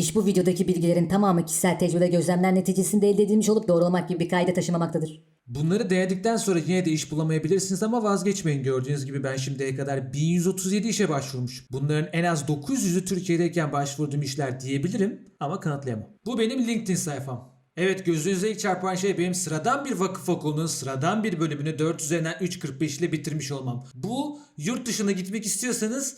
İş bu videodaki bilgilerin tamamı kişisel tecrübe gözlemler neticesinde elde edilmiş olup doğrulamak gibi bir kayda taşımamaktadır. Bunları denedikten sonra yine de iş bulamayabilirsiniz ama vazgeçmeyin. Gördüğünüz gibi ben şimdiye kadar 1137 işe başvurmuş. Bunların en az 900'ü Türkiye'deyken başvurduğum işler diyebilirim ama kanıtlayamam. Bu benim LinkedIn sayfam. Evet gözünüze ilk çarpan şey benim sıradan bir vakıf okulunun sıradan bir bölümünü 4 üzerinden 3.45 ile bitirmiş olmam. Bu yurt dışına gitmek istiyorsanız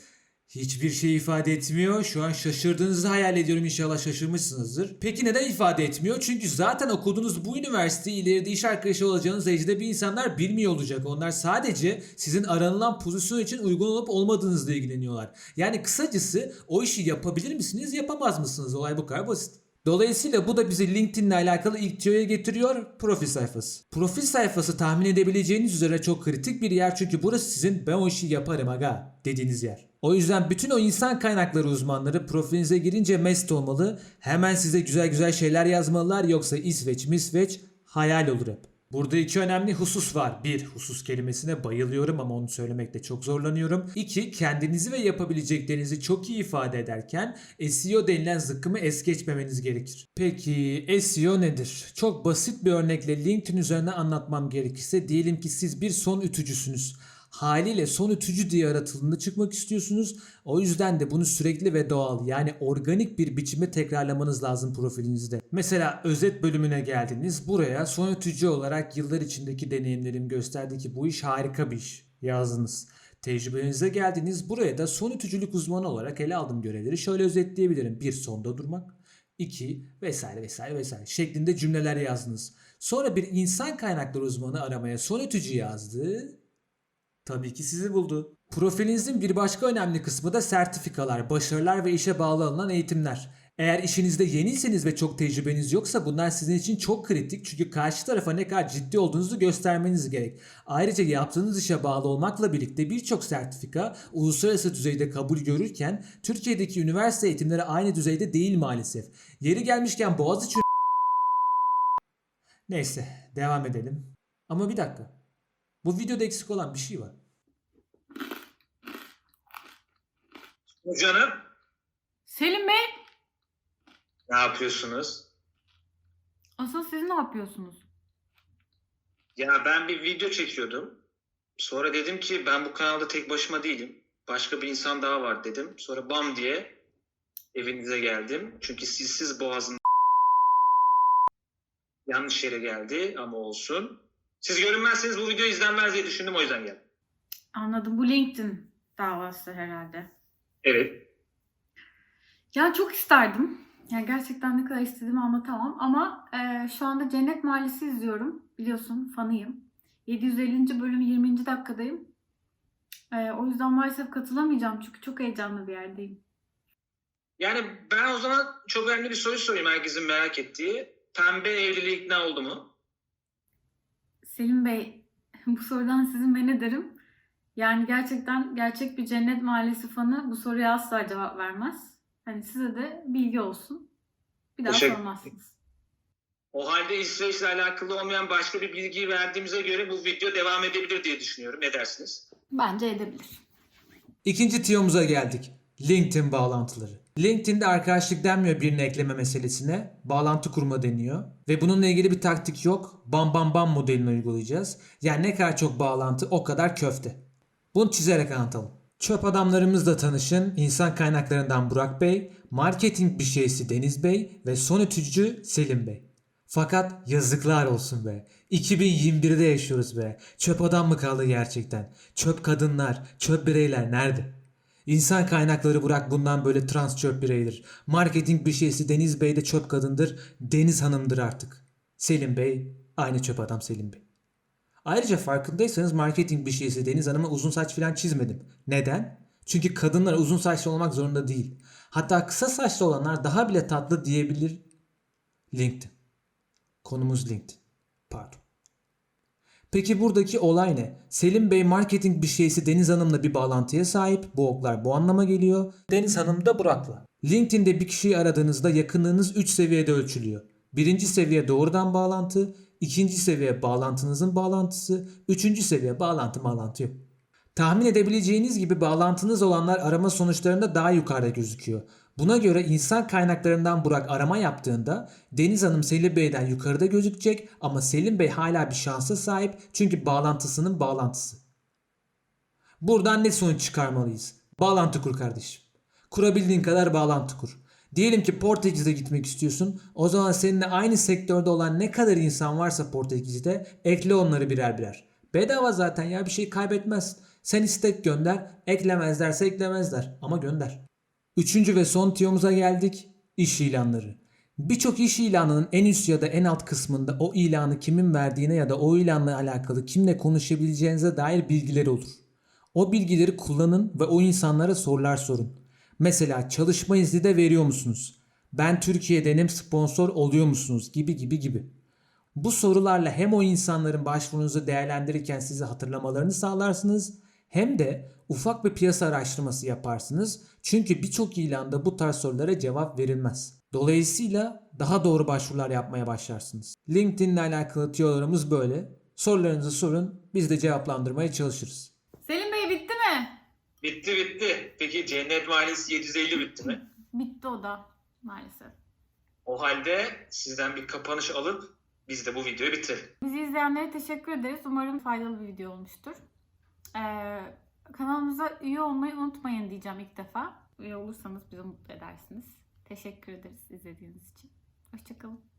Hiçbir şey ifade etmiyor. Şu an şaşırdığınızı hayal ediyorum inşallah şaşırmışsınızdır. Peki neden ifade etmiyor? Çünkü zaten okuduğunuz bu üniversite ileride iş arkadaşı olacağınız ecnebi insanlar bilmiyor olacak. Onlar sadece sizin aranılan pozisyon için uygun olup olmadığınızla ilgileniyorlar. Yani kısacası o işi yapabilir misiniz yapamaz mısınız? Olay bu kadar basit. Dolayısıyla bu da bizi LinkedIn ile alakalı ilk tüyoya getiriyor. Profil sayfası. Profil sayfası tahmin edebileceğiniz üzere çok kritik bir yer çünkü burası sizin ben o işi yaparım aga dediğiniz yer. O yüzden bütün o insan kaynakları uzmanları profilinize girince mest olmalı. Hemen size güzel güzel şeyler yazmalılar yoksa İsveç misveç hayal olur hep. Burada iki önemli husus var. Bir, husus kelimesine bayılıyorum ama onu söylemekte çok zorlanıyorum. İki, kendinizi ve yapabileceklerinizi çok iyi ifade ederken SEO denilen zıkkımı es geçmemeniz gerekir. Peki SEO nedir? Çok basit bir örnekle LinkedIn üzerine anlatmam gerekirse diyelim ki siz bir son ütücüsünüz. Haliyle son ütücü diye aratıldığında çıkmak istiyorsunuz. O yüzden de bunu sürekli ve doğal yani organik bir biçimde tekrarlamanız lazım profilinizde. Mesela özet bölümüne geldiniz. Buraya son ütücü olarak yıllar içindeki deneyimlerim gösterdi ki bu iş harika bir iş yazdınız. Tecrübenize geldiniz. Buraya da son ütücülük uzmanı olarak ele aldığım görevleri şöyle özetleyebilirim. Bir sonda durmak. 2 vesaire vesaire vesaire şeklinde cümleler yazdınız. Sonra bir insan kaynakları uzmanı aramaya son ütücü yazdı. Tabii ki sizi buldu. Profilinizin bir başka önemli kısmı da sertifikalar, başarılar ve işe bağlı alınan eğitimler. Eğer işinizde yeniyseniz ve çok tecrübeniz yoksa bunlar sizin için çok kritik çünkü karşı tarafa ne kadar ciddi olduğunuzu göstermeniz gerek. Ayrıca yaptığınız işe bağlı olmakla birlikte birçok sertifika uluslararası düzeyde kabul görürken Türkiye'deki üniversite eğitimleri aynı düzeyde değil maalesef. Yeri gelmişken Boğaziçi Neyse devam edelim. Ama bir dakika. Bu videoda eksik olan bir şey var. Canım Selim Bey, ne yapıyorsunuz? asıl siz ne yapıyorsunuz? Ya ben bir video çekiyordum. Sonra dedim ki ben bu kanalda tek başıma değilim. Başka bir insan daha var dedim. Sonra bam diye evinize geldim. Çünkü sizsiz boğazın yanlış yere geldi ama olsun. Siz görünmezseniz bu video izlenmez diye düşündüm o yüzden geldim. Anladım. Bu LinkedIn davası herhalde. Evet. Ya çok isterdim. Ya gerçekten ne kadar istediğimi anlatamam ama e, şu anda Cennet Mahallesi izliyorum. Biliyorsun fanıyım. 750. bölüm 20. dakikadayım. E, o yüzden maalesef katılamayacağım çünkü çok heyecanlı bir yerdeyim. Yani ben o zaman çok önemli bir soru sorayım herkesin merak ettiği. Pembe evliliğe ikna oldu mu? Selim Bey, bu sorudan sizin ben ne derim? Yani gerçekten gerçek bir Cennet Mahallesi fanı bu soruya asla cevap vermez. Hani size de bilgi olsun. Bir daha Teşekkür- sormazsınız. O halde İsveç'le alakalı olmayan başka bir bilgiyi verdiğimize göre bu video devam edebilir diye düşünüyorum. Ne dersiniz? Bence edebilir. İkinci tiyomuza geldik. LinkedIn bağlantıları. LinkedIn'de arkadaşlık denmiyor birine ekleme meselesine. Bağlantı kurma deniyor. Ve bununla ilgili bir taktik yok. Bam bam bam modelini uygulayacağız. Yani ne kadar çok bağlantı o kadar köfte. Bunu çizerek anlatalım. Çöp adamlarımızla tanışın. İnsan kaynaklarından Burak Bey, marketing bir şeysi Deniz Bey ve son ütücü Selim Bey. Fakat yazıklar olsun be. 2021'de yaşıyoruz be. Çöp adam mı kaldı gerçekten? Çöp kadınlar, çöp bireyler nerede? İnsan kaynakları Burak bundan böyle trans çöp bireydir. Marketing bir şeysi Deniz Bey de çöp kadındır. Deniz Hanım'dır artık. Selim Bey aynı çöp adam Selim Bey. Ayrıca farkındaysanız marketing bir şeysi Deniz Hanım'a uzun saç falan çizmedim. Neden? Çünkü kadınlar uzun saçlı olmak zorunda değil. Hatta kısa saçlı olanlar daha bile tatlı diyebilir. LinkedIn. Konumuz LinkedIn. Pardon. Peki buradaki olay ne? Selim Bey marketing bir şeysi Deniz Hanım'la bir bağlantıya sahip. Bu oklar bu anlama geliyor. Deniz Hanım da Burak'la. LinkedIn'de bir kişiyi aradığınızda yakınlığınız 3 seviyede ölçülüyor. Birinci seviye doğrudan bağlantı, ikinci seviye bağlantınızın bağlantısı, üçüncü seviye bağlantı bağlantı yok. Tahmin edebileceğiniz gibi bağlantınız olanlar arama sonuçlarında daha yukarıda gözüküyor. Buna göre insan kaynaklarından Burak arama yaptığında Deniz Hanım Selim Bey'den yukarıda gözükecek ama Selim Bey hala bir şansa sahip çünkü bağlantısının bağlantısı. Buradan ne sonuç çıkarmalıyız? Bağlantı kur kardeşim. Kurabildiğin kadar bağlantı kur. Diyelim ki Portekiz'e gitmek istiyorsun. O zaman seninle aynı sektörde olan ne kadar insan varsa Portekiz'de ekle onları birer birer. Bedava zaten ya bir şey kaybetmez. Sen istek gönder. Eklemezlerse eklemezler. Ama gönder. Üçüncü ve son tiyomuza geldik. İş ilanları. Birçok iş ilanının en üst ya da en alt kısmında o ilanı kimin verdiğine ya da o ilanla alakalı kimle konuşabileceğinize dair bilgileri olur. O bilgileri kullanın ve o insanlara sorular sorun. Mesela çalışma izni de veriyor musunuz? Ben Türkiye'denim sponsor oluyor musunuz? Gibi gibi gibi. Bu sorularla hem o insanların başvurunuzu değerlendirirken sizi hatırlamalarını sağlarsınız hem de ufak bir piyasa araştırması yaparsınız. Çünkü birçok ilanda bu tarz sorulara cevap verilmez. Dolayısıyla daha doğru başvurular yapmaya başlarsınız. LinkedIn ile alakalı tiyolarımız böyle. Sorularınızı sorun, biz de cevaplandırmaya çalışırız. Selim Bey bitti mi? Bitti bitti. Peki Cennet Mahallesi 750 bitti mi? Bitti o da maalesef. O halde sizden bir kapanış alıp biz de bu videoyu bitirelim. Bizi izleyenlere teşekkür ederiz. Umarım faydalı bir video olmuştur. Ee, kanalımıza üye olmayı unutmayın diyeceğim ilk defa. Üye olursanız bizi mutlu edersiniz. Teşekkür ederiz izlediğiniz için. Hoşçakalın.